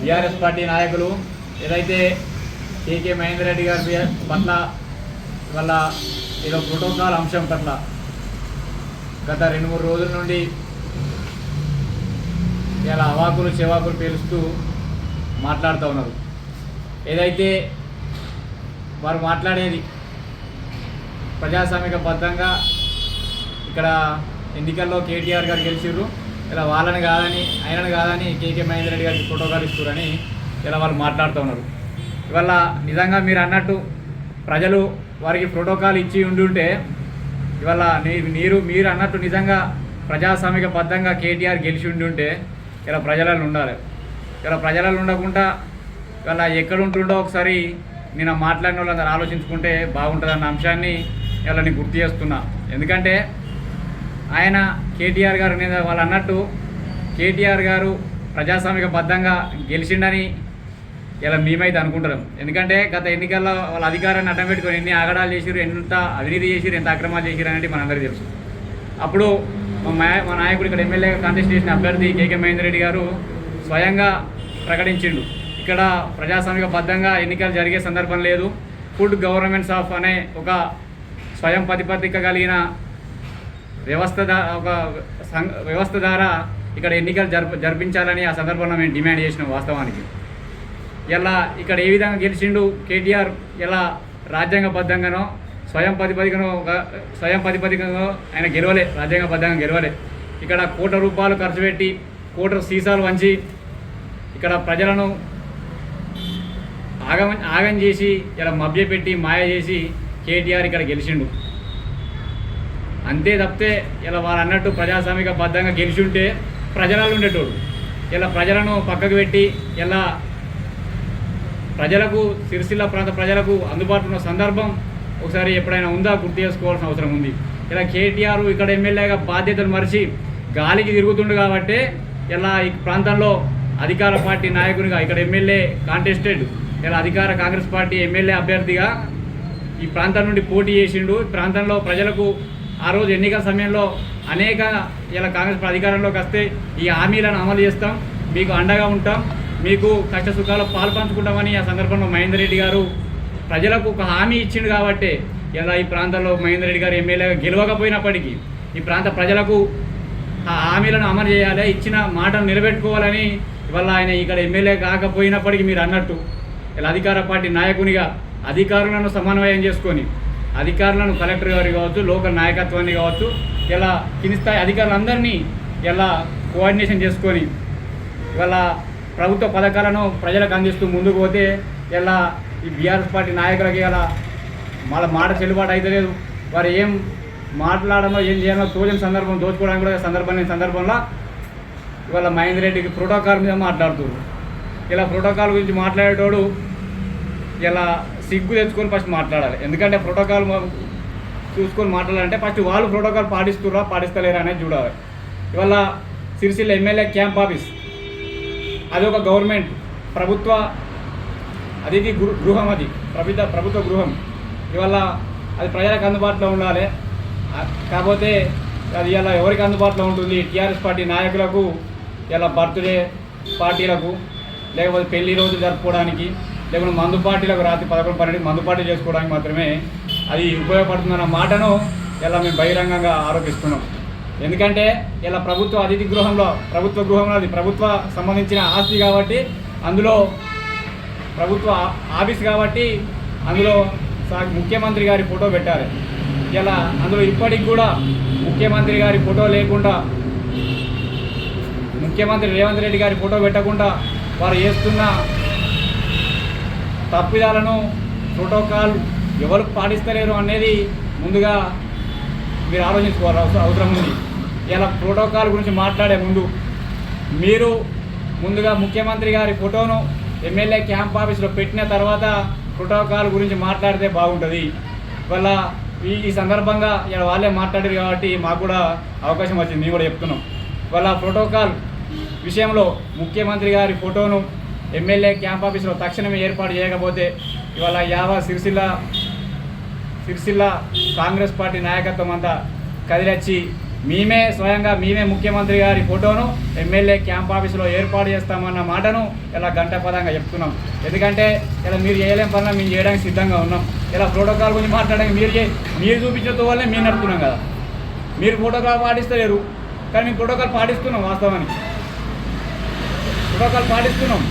BRS party నాయకులు ఏదైతే కేకే మహేందర్ రెడ్డి గారి పట్ల వల్ల ఏదో ప్రోటోకాల్ అంశం పట్ల గత రెండు మూడు రోజుల నుండి ఇలా అవాకులు చెవాకులు పేలుస్తూ మాట్లాడుతూ ఉన్నారు. ఏదైతే వారు మాట్లాడేది ప్రజాస్వామిక బద్ధంగా ఇక్కడ ఎన్నికల్లో కేటీఆర్ గారు గెలిచిర్రు. ఇలా వాళ్ళని కాదని ఆయనను కాదని కేకే మహేందర్ రెడ్డి గారికి ప్రోటోకాల్ ఇస్తున్నారని ఇలా వాళ్ళు మాట్లాడుతూ ఉన్నారు. ఇవాళ నిజంగా మీరు అన్నట్టు ప్రజలు వారికి ప్రోటోకాల్ ఇచ్చి ఉండి ఉంటే ఇవాళ నీ- మీరు మీరు అన్నట్టు నిజంగా ప్రజాస్వామిక బద్ధంగా కేటీఆర్ గెలిచి ఉండి ఉంటే ఇలా ప్రజలలో ఉండాలి. ఇలా ప్రజలలో ఉండకుండా ఇవాళ ఎక్కడ ఉంటుండో ఒకసారి నేను మాట్లాడిన వాళ్ళందరూ ఆలోచించుకుంటే బాగుంటుందన్న అంశాన్ని ఇలా నేను గుర్తు చేస్తున్నా. ఎందుకంటే ఆయన కేటీఆర్ గారు మీద వాళ్ళు అన్నట్టు కేటీఆర్ గారు ప్రజాస్వామిక బద్ధంగా గెలిచిండని ఇలా మేమైతే అనుకుంటున్నాం. ఎందుకంటే గత ఎన్నికల్లో వాళ్ళ అధికారాన్ని అడ్డం పెట్టుకొని ఎన్ని ఆగడాలు చేసిరు ఎంత అవినీతి చేసిరు ఎంత అక్రమాలు చేసిరు అనేది మనందరికీ తెలుసు. అప్పుడు మా మా- మా నాయకుడు ఇక్కడ ఎమ్మెల్యే కాంటెస్ట్ చేసిన అభ్యర్థి కేకే మహేందర్ రెడ్డి గారు స్వయంగా ప్రకటించిండు. ఇక్కడ ప్రజాస్వామిక బద్ధంగా ఎన్నికలు జరిగే సందర్భం లేదు. ఫుడ్ గవర్నమెంట్స్ ఆఫ్ అనే ఒక స్వయం ప్రతిపత్తిక కలిగిన వ్యవస్థ దా- ఒక సం- వ్యవస్థ ద్వారా ఇక్కడ ఎన్నికలు జరప జరిపించాలని ఆ సందర్భంలో మేము డిమాండ్ చేసినాం వాస్తవానికి. ఇలా ఇక్కడ ఏ విధంగా గెలిచిండు కేటీఆర్ ఎలా రాజ్యాంగబద్ధంగానో స్వయం ప్రతిపదికనో ఒక స్వయం ప్రతిపదికనో ఆయన గెలవలే రాజ్యాంగబద్ధంగా గెలవలే. ఇక్కడ కోట్ల రూపాయలు ఖర్చు పెట్టి కోట్ల సీసాలు వంచి ఇక్కడ ప్రజలను ఆగం ఆగం చేసి ఇలా మభ్యపెట్టి మాయ చేసి కేటీఆర్ ఇక్కడ గెలిచిండు. అంతే తప్పితే ఇలా వాళ్ళు అన్నట్టు ప్రజాస్వామిక బద్ధంగా గెలిచి ఉంటే ప్రజలలో ఉండేటోడు ఇలా ప్రజలను పక్కకు పెట్టి ఇలా ప్రజలకు సిరిసిల్ల ప్రాంత ప్రజలకు అందుబాటులో ఉన్న సందర్భం ఒకసారి ఎప్పుడైనా ఉందా గుర్తు చేసుకోవాల్సిన అవసరం ఉంది. ఇలా కేటీఆర్ ఇక్కడ ఎమ్మెల్యేగా బాధ్యతలు మరిచి గాలికి తిరుగుతుండు కాబట్టి ఇలా ఈ ప్రాంతంలో అధికార పార్టీ నాయకునిగా ఇక్కడ ఎమ్మెల్యే కాంటెస్టెడ్ ఇలా అధికార కాంగ్రెస్ పార్టీ ఎమ్మెల్యే అభ్యర్థిగా ఈ ప్రాంతం నుండి పోటీ చేసిండు. ఈ ప్రాంతంలో ప్రజలకు ఆ రోజు ఎన్నికల సమయంలో అనేక ఇలా కాంగ్రెస్ అధికారంలోకి వస్తే ఈ హామీలను అమలు చేస్తాం. మీకు అండగా ఉంటాం. మీకు కష్ట సుఖాలు పాల్పంచుకుంటామని ఆ సందర్భంలో మహేందర్ రెడ్డి గారు ప్రజలకు ఒక హామీ ఇచ్చిండు కాబట్టి ఇలా ఈ ప్రాంతంలో మహేందర్ రెడ్డి గారు ఎమ్మెల్యేగా గెలవకపోయినప్పటికీ ఈ ప్రాంత ప్రజలకు ఆ హామీలను అమలు చేయాలి ఇచ్చిన మాటను నిలబెట్టుకోవాలని ఇవాళ ఆయన ఇక్కడ ఎమ్మెల్యే కాకపోయినప్పటికీ మీరు అన్నట్టు ఇలా అధికార పార్టీ నాయకునిగా అధికారులను సమన్వయం చేసుకొని అధికారులను కలెక్టర్ గారు కావచ్చు లోకల్ నాయకత్వాన్ని కావచ్చు ఇలా కింది స్థాయి అధికారులందరినీ ఇలా కోఆర్డినేషన్ చేసుకొని ఇవాళ ప్రభుత్వ పథకాలను ప్రజలకు అందిస్తూ ముందుకు పోతే ఇలా ఈ బీఆర్ఎస్ పార్టీ నాయకులకి ఇలా వాళ్ళ మాట చెల్లుబాటు అవుతలేదు వారు ఏం మాట్లాడమో ఏం చేయాలో తోచిన సందర్భం దోచుకోవడానికి కూడా సందర్భం లేని సందర్భంలో ఇవాళ మహేందర్ రెడ్డికి ప్రోటోకాల్ మీద మాట్లాడుతున్నారు. ఇలా ప్రోటోకాల్ గురించి మాట్లాడేటోడు ఇలా సిగ్గు తెచ్చుకొని ఫస్ట్ మాట్లాడాలి. ఎందుకంటే ప్రోటోకాల్ చూసుకొని మాట్లాడాలంటే ఫస్ట్ వాళ్ళు ప్రోటోకాల్ పాటిస్తురా పాటిస్తలేరా అనేది చూడాలి. ఇవాళ సిరిసిల్ల ఎమ్మెల్యే క్యాంప్ ఆఫీస్ అది ఒక గవర్నమెంట్ ప్రభుత్వ అతిథి గృ గృహం అది. ప్రభుత్వ ప్రభుత్వ గృహం. ఇవాళ అది ప్రజలకు అందుబాటులో ఉండాలి. కాకపోతే అది ఇలా ఎవరికి అందుబాటులో ఉంటుంది? టీఆర్ఎస్ పార్టీ నాయకులకు ఇలా బర్త్డే పార్టీలకు లేకపోతే పెళ్ళి రోజు జరుపుకోవడానికి. లేకుంటే మందు పార్టీలకు రాత్రి పదకొండు పన్నెండు మందు పార్టీ చేసుకోవడానికి మాత్రమే అది ఉపయోగపడుతుందన్న మాటను ఇలా మేము బహిరంగంగా ఆరోపిస్తున్నాం. ఎందుకంటే ఇలా ప్రభుత్వ అతిథి గృహంలో ప్రభుత్వ గృహంలో అది ప్రభుత్వ సంబంధించిన ఆస్తి కాబట్టి అందులో ప్రభుత్వ ఆఫీస్ కాబట్టి అందులో ముఖ్యమంత్రి గారి ఫోటో పెట్టాలి. ఇలా అందులో ఇప్పటికి కూడా ముఖ్యమంత్రి గారి ఫోటో లేకుండా ముఖ్యమంత్రి రేవంత్ రెడ్డి గారి ఫోటో పెట్టకుండా వారు చేస్తున్న తప్పిదాలను ప్రోటోకాల్ ఎవరు పాటిస్తలేరు అనేది ముందుగా మీరు ఆలోచించుకోవాలి అవసరం అవసరం ఉంది. ఇలా ప్రోటోకాల్ గురించి మాట్లాడే ముందు మీరు ముందుగా ముఖ్యమంత్రి గారి ఫోటోను ఎమ్మెల్యే క్యాంప్ ఆఫీస్లో పెట్టిన తర్వాత ప్రోటోకాల్ గురించి మాట్లాడితే బాగుంటుంది. వల్ల ఈ ఈ సందర్భంగా ఇలా వాళ్ళే మాట్లాడారు కాబట్టి మాకు కూడా అవకాశం వచ్చింది. మేము కూడా చెప్తున్నాం. వాళ్ళ ప్రోటోకాల్ విషయంలో ముఖ్యమంత్రి గారి ఫోటోను ఎమ్మెల్యే క్యాంప్ ఆఫీస్లో తక్షణమే ఏర్పాటు చేయకపోతే ఇవాళ యావ సిరిసిల్ల సిరిసిల్ల కాంగ్రెస్ పార్టీ నాయకత్వం అంతా కదిలొచ్చి మేమే స్వయంగా మేమే ముఖ్యమంత్రి గారి ఫోటోను ఎమ్మెల్యే క్యాంప్ ఆఫీసులో ఏర్పాటు చేస్తామన్న మాటను ఇలా గంటపదంగా చెప్తున్నాం. ఎందుకంటే ఇలా మీరు చేయలేం పనులు మేము చేయడానికి సిద్ధంగా ఉన్నాం. ఇలా ప్రోటోకాల్ గురించి మాట్లాడడానికి మీరు మీరు చూపించడం వల్లే మేము నడుపుతున్నాం కదా. మీరు ప్రోటోకాల్ పాటిస్తలేరు. కానీ మేము ప్రోటోకాల్ పాటిస్తున్నాం వాస్తవానికి. ప్రోటోకాల్ పాటిస్తున్నాం.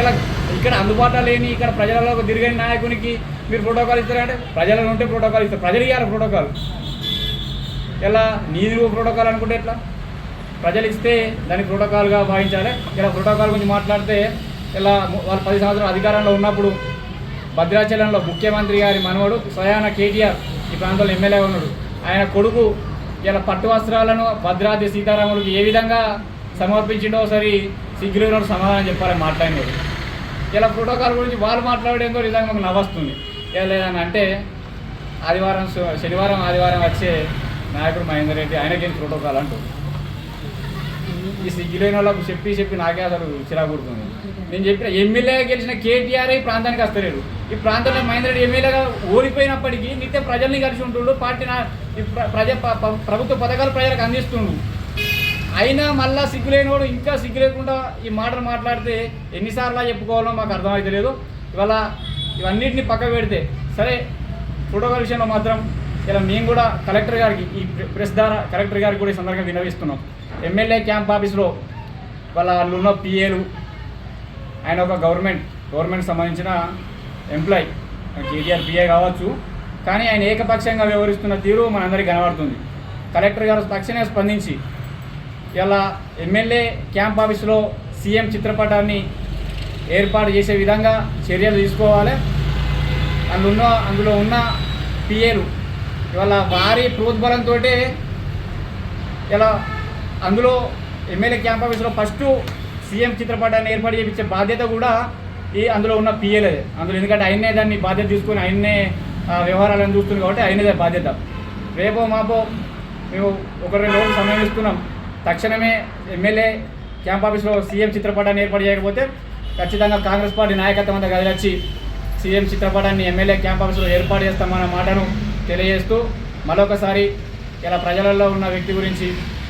ఇలా ఇక్కడ అందుబాటులో లేని ఇక్కడ ప్రజలలో తిరిగిన నాయకునికి మీరు ప్రోటోకాల్ ఇస్తారంటే ప్రజలలో ఉంటే ప్రోటోకాల్ ఇస్తారు. ప్రజలు ఇవ్వాలి ప్రోటోకాల్. ఇలా నీది ప్రోటోకాల్ అనుకుంటే ఎట్లా? ప్రజలు ఇస్తే దాన్ని ప్రోటోకాల్గా భావించాలి. ఇలా ప్రోటోకాల్ గురించి మాట్లాడితే ఇలా వాళ్ళు పది సంవత్సరాలు అధికారంలో ఉన్నప్పుడు భద్రాచలంలో ముఖ్యమంత్రి గారి మనవడు స్వయాన కేటీఆర్ ఈ ప్రాంతంలో ఎమ్మెల్యే ఉన్నాడు. ఆయన కొడుకు ఇలా పట్టు వస్త్రాలను భద్రాద్రి సీతారాములకు ఏ విధంగా సమర్పించిండో ఒకసారి శీఘ్రంలో సమాధానం చెప్పాలని మాట్లాడినాడు. ఇలా ప్రోటోకాల్ గురించి వాళ్ళు మాట్లాడేందో నిజంగా మాకు నవ్వస్తుంది. ఏ లేదని అంటే ఆదివారం శనివారం ఆదివారం వచ్చే నాయకుడు మహేందర్ రెడ్డి ఆయనకేం ప్రోటోకాల్ అంటూ. ఈ సిగ్గులేని వాళ్ళకు చెప్పి చెప్పి నాకే అసలు చిరాకు పుడుతుంది. నేను చెప్పిన ఎమ్మెల్యే గెలిచిన కేటీఆర్ ఈ ప్రాంతానికి వస్తలేడు ఈ ప్రాంతంలో మహేందర్ రెడ్డి ఎమ్మెల్యేగా ఓడిపోయినప్పటికీ నిత్యం ప్రజల్ని కలిసి ఉంటుండు పార్టీ ప్రజ ప్రభుత్వ పథకాలు ప్రజలకు అందిస్తుండు. అయినా మళ్ళా సిగ్గు లేనివాడు ఇంకా సిగ్గు లేకుండా ఈ మాటలు మాట్లాడితే ఎన్నిసార్లు చెప్పుకోవాలో మాకు అర్థమైతే లేదు ఇవాళ ఇవన్నిటిని పక్క పెడితే సరే ప్రోటోకాల్ విషయంలో మాత్రం ఇలా మేము కూడా కలెక్టర్ గారికి ఈ ప్రె- ప్రెస్ ద్వారా కలెక్టర్ గారికి కూడా ఈ సందర్భంగా వినవిస్తున్నాం ఎమ్మెల్యే క్యాంప్ ఆఫీస్లో వాళ్ళ వాళ్ళు ఉన్న పిఏలు ఆయన ఒక గవర్నమెంట్ గవర్నమెంట్ సంబంధించిన ఎంప్లాయ్ కేటీఆర్ పిఏ కావచ్చు కానీ ఆయన ఏకపక్షంగా వ్యవహరిస్తున్న తీరు మనందరికీ కనబడుతుంది. కలెక్టర్ గారు తక్షణమే స్పందించి ఇలా ఎమ్మెల్యే క్యాంప్ ఆఫీసులో సీఎం చిత్రపటాన్ని ఏర్పాటు చేసే విధంగా చర్యలు తీసుకోవాలి. అందులో ఉన్న అందులో ఉన్న పిఏలు ఇవాళ వారి ప్రోద్బలంతో ఇలా అందులో ఎమ్మెల్యే క్యాంప్ ఆఫీస్లో ఫస్ట్ సీఎం చిత్రపటాన్ని ఏర్పాటు చేయించే బాధ్యత కూడా ఈ అందులో ఉన్న పిఏలే అందులో ఎందుకంటే ఆయన్నే దాన్ని బాధ్యత తీసుకొని ఆయన్నే వ్యవహారాలను చూస్తుంది కాబట్టి ఆయనదే బాధ్యత. రేపో మాపో మేము ఒక రెండు రోజులు సమయం ఇస్తున్నాం. తక్షణమే ఎమ్మెల్యే క్యాంప్ ఆఫీస్లో సీఎం చిత్రపటాన్ని ఏర్పాటు చేయకపోతే ఖచ్చితంగా కాంగ్రెస్ పార్టీ నాయకత్వం అంతా కదిలొచ్చి సీఎం చిత్రపటాన్ని ఎమ్మెల్యే క్యాంప్ ఆఫీస్లో ఏర్పాటు చేస్తామన్న మాటను తెలియజేస్తూ మరొకసారి ఇలా ప్రజలలో ఉన్న వ్యక్తి గురించి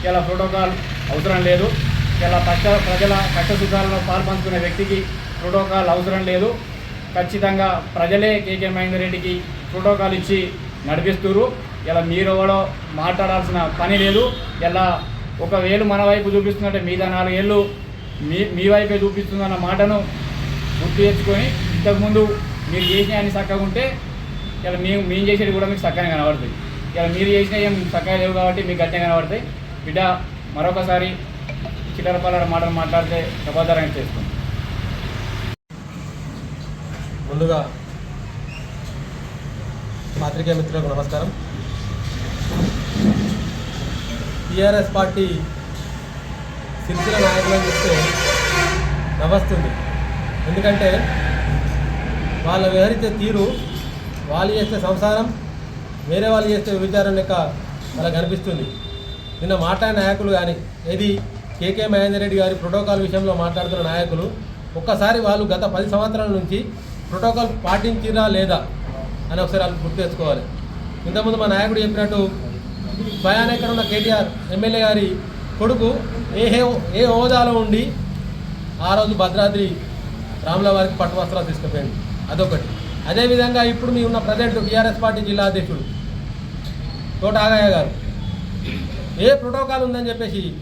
ఇలా ప్రోటోకాల్ అవసరం లేదు. ఇలా పక్ష ప్రజల కష్ట సుఖాలలో పాల్పంచుకునే వ్యక్తికి ప్రోటోకాల్ అవసరం లేదు. ఖచ్చితంగా ప్రజలే కేకే మహేందర్ రెడ్డికి ప్రోటోకాల్ ఇచ్చి నడిపిస్తున్నారు ఇలా మీరు మాట్లాడాల్సిన పని లేదు. ఇలా ఒకవేళ మన వైపు చూపిస్తుందంటే మీద నాలుగేళ్ళు మీ మీ వైపే చూపిస్తుందన్న మాటను గుర్తు తెచ్చుకొని ఇంతకుముందు మీరు చేసిన అన్ని చక్కగా ఉంటే ఇలా మేము మేము చేసేది కూడా మీకు చక్కగా కనబడుతుంది ఇలా మీరు చేసిన ఏం చక్కగా లేవు కాబట్టి మీకు గట్టిగా కనబడతాయి. బిడ్డ మరొకసారి చిల్లరపల్లడ మాటలు మాట్లాడితే సమాధానం చేస్తాం ముందుగా పాత్రికేయ మిత్రులకు నమస్కారం. టీఆర్ఎస్ పార్టీ సిరిసిల నాయకులను చెప్తే నవ్వస్తుంది. ఎందుకంటే వాళ్ళ వ్యవహరించే తీరు వాళ్ళు చేస్తే సంసారం వేరే వాళ్ళు చేస్తే విచారం లెక్క అలా కనిపిస్తుంది నిన్న మాట్లాడిన నాయకులు కానీ ఏది కేకే మహేందర్ రెడ్డి గారి ప్రోటోకాల్ విషయంలో మాట్లాడుతున్న నాయకులు ఒక్కసారి వాళ్ళు గత పది సంవత్సరాల నుంచి ప్రోటోకాల్ పాటించిరా లేదా అని ఒకసారి వాళ్ళు గుర్తు తెచ్చుకోవాలి. ఇంతకుముందు మా నాయకుడు చెప్పినట్టు స్వయాన ఎక్కడ ఉన్న కేటీఆర్ ఎమ్మెల్యే గారి కొడుకు ఏ హే- ఏ హోదాలో ఉండి ఆ రోజు భద్రాద్రి రాముల వారికి పట్టు వస్త్రాలు తీసుకుపోయింది. అదొకటి. అదేవిధంగా ఇప్పుడు మీ ఉన్న ప్రజెంట్ టీఆర్ఎస్ పార్టీ జిల్లా అధ్యక్షుడు తోట ఆగయ్య గారు. ఏ ప్రోటోకాల్ ఉందని చెప్పేసి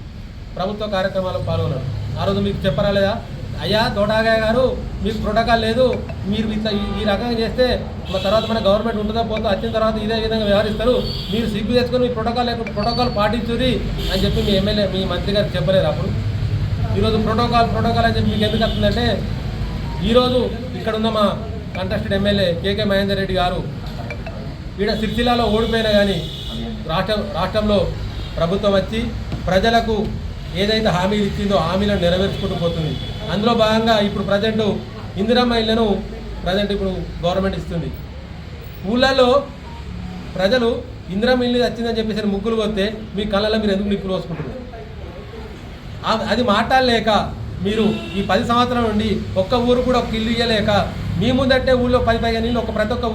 ప్రభుత్వ కార్యక్రమాల్లో పాల్గొన్నారు. ఆ రోజు మీకు చెప్పరాలేదా? అయ్యా తోటాగయ్య గారు మీకు ప్రోటోకాల్ లేదు. మీరు ఇట్లా ఈ- రకంగా చేస్తే మా తర్వాత మన గవర్నమెంట్ ఉంటుందో పోతుందో వచ్చిన తర్వాత ఇదే విధంగా వ్యవహరిస్తారు. మీరు సిగ్గు చేసుకుని మీ ప్రోటోకాల్ లేకుండా ప్రోటోకాల్ పాటించుది అని చెప్పి మీ ఎమ్మెల్యే మీ మంత్రి గారు చెప్పలేరు అప్పుడు. ఈరోజు ప్రోటోకాల్ ప్రోటోకాల్ అని చెప్పి మీకు ఎందుకు వస్తుందంటే ఈరోజు ఇక్కడ ఉన్న మా contested MLA KK Mahender Reddy garu ఈడ సిరిసిల్లాలో ఓడిపోయినా కానీ రాష్ట్రం రాష్ట్రంలో ప్రభుత్వం వచ్చి ప్రజలకు ఏదైతే హామీలు ఇచ్చిందో హామీలను నెరవేర్చుకుంటూ పోతుంది. అందులో భాగంగా ఇప్పుడు ప్రజెంట్ ఇందిరమ్మ ఇళ్ళను ప్రజెంట్ ఇప్పుడు గవర్నమెంట్ ఇస్తుంది. ఊళ్ళల్లో ప్రజలు ఇందిరమ్మ ఇల్లు వచ్చిందని చెప్పేసి ముగ్గులు పోతే మీ కళ్ళలో మీరు ఎందుకు నిప్పులు పోసుకుంటున్నారు? అది మాట్లాడలేక మీరు ఈ పది సంవత్సరాల నుండి ఒక్క ఊరు కూడా ఒక ఇల్లు ఇవ్వలేక మీ ముందంటే ఊళ్ళో పది పదిహేను ఇల్లు ఒక ప్రతి ఒక్క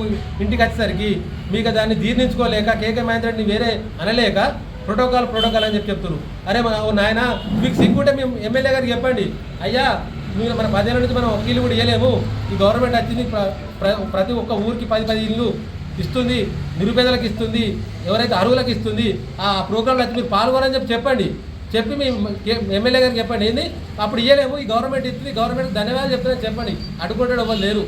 ఇంటికి వచ్చేసరికి మీకు దాన్ని జీర్ణించుకోలేక కేకే మహేంద్ర వేరే అనలేక ప్రోటోకాల్ ప్రోటోకాల్ అని చెప్పి చెప్తున్నారు. అరే మన ఓ నాయన మీకు సిగ్గుంటే మేము ఎమ్మెల్యే గారికి చెప్పండి. అయ్యా మీరు మన పదేళ్ళ నుంచి మనం వకీలు కూడా ఇవ్వలేము ఈ గవర్నమెంట్ వచ్చింది ప్ర- ప్ర- ప్రతి ఒక్క ఊరికి పది పది ఇల్లు ఇస్తుంది నిరుపేదలకు ఇస్తుంది ఎవరైతే అరువులకు ఇస్తుంది ఆ ప్రోగ్రాంలో అయితే మీరు పాల్గొనని చెప్పి చెప్పండి. చెప్పి మీ ఎమ్మెల్యే గారికి చెప్పండి. ఏంది? అప్పుడు ఇవ్వలేము ఈ గవర్నమెంట్ ఇస్తుంది గవర్నమెంట్ ధన్యవాదాలు చెప్తుందని చెప్పండి. అడుగుంటాడు ఎవరు లేరు.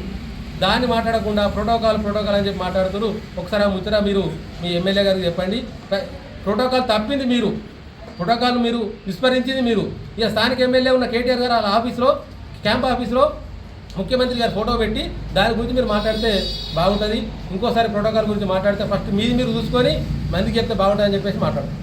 దాన్ని మాట్లాడకుండా ప్రోటోకాల్ ప్రోటోకాల్ అని చెప్పి మాట్లాడుతున్నారు. ఒకసారి ఆ ముచ్చట మీరు మీ ఎమ్మెల్యే గారికి చెప్పండి. ప్రోటోకాల్ తప్పింది మీరు. ప్రోటోకాల్ మీరు విస్మరించింది మీరు. ఇక స్థానిక ఎమ్మెల్యే ఉన్న కేటీఆర్ గారు వాళ్ళ ఆఫీస్లో క్యాంప్ ఆఫీస్లో ముఖ్యమంత్రి గారు ఫోటో పెట్టి దాని గురించి మీరు మాట్లాడితే బాగుంటుంది. ఇంకోసారి ప్రోటోకాల్ గురించి మాట్లాడితే ఫస్ట్ మీది మీరు చూసుకొని మందికి చెప్తే బాగుంటుందని చెప్పేసి మాట్లాడతారు